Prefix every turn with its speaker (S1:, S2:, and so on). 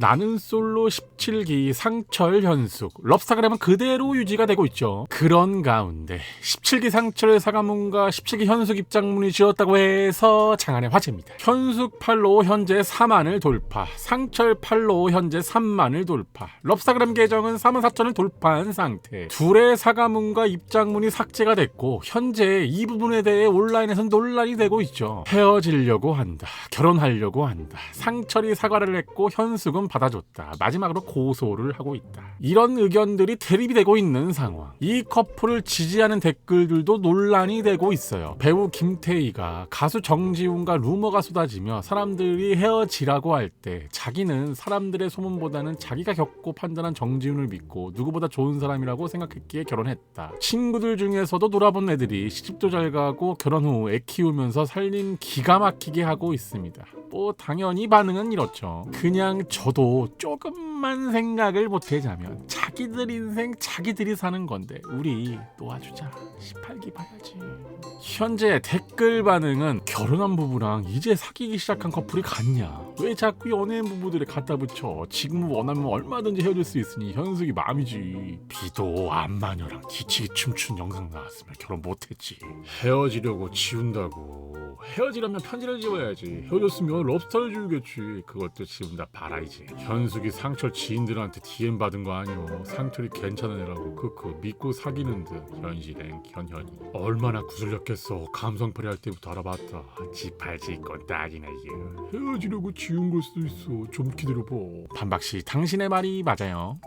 S1: 나는 솔로 17기 상철 현숙 럽스타그램은 그대로 유지가 되고 있죠. 그런 가운데 17기 상철 사과문과 17기 현숙 입장문이 지었다고 해서 장안의 화제입니다. 현숙 팔로우 현재 4만을 돌파, 상철 팔로우 현재 3만을 돌파, 럽스타그램 계정은 4만 4천을 돌파한 상태. 둘의 사과문과 입장문이 삭제가 됐고 현재 이 부분에 대해 온라인에서 논란이 되고 있죠. 헤어지려고 한다. 결혼하려고 한다. 상철이 사과를 했고 현숙은 받아줬다. 마지막으로 고소를 하고 있다. 이런 의견들이 대립이 되고 있는 상황. 이 커플을 지지하는 댓글들도 논란이 되고 있어요. 배우 김태희가 가수 정지훈과 루머가 쏟아지며 사람들이 헤어지라고 할 때 자기는 사람들의 소문보다는 자기가 겪고 판단한 정지훈을 믿고 누구보다 좋은 사람이라고 생각했기에 결혼했다. 친구들 중에서도 놀아본 애들이 시집도 잘 가고 결혼 후 애 키우면서 살림 기가 막히게 하고 있습니다. 뭐 당연히 반응은 이렇죠. 그냥 저도 조금만 생각을 보태자면 자기들 인생 자기들이 사는 건데 우리 놓아주자. 18기 봐야지. 현재 댓글 반응은 결혼한 부부랑 이제 사귀기 시작한 커플이 같냐? 왜 자꾸 연예인 부부들을 갖다 붙여? 지금 원하면 얼마든지 헤어질 수 있으니 현숙이 마음이지. 비도 안마녀랑 뒤치기 춤춘 영상 나왔으면 결혼 못했지. 헤어지려고 지운다고. 헤어지려면 편지를 지워야지. 헤어졌으면 럽스타를 지우겠지. 그것도 지금 다 바라이지. 현숙이 상철 지인들한테 DM 받은 거 아니오. 상철이 괜찮은 애라고 크크 믿고 사귀는 듯 현실엔 현현이. 얼마나 구슬렸겠어. 감성팔이 할 때부터 알아봤다. 지팔지 건 딱이네 이게. 헤어지려고 지운 걸 수도 있어. 좀 기다려봐. 반박씨 당신의 말이 맞아요.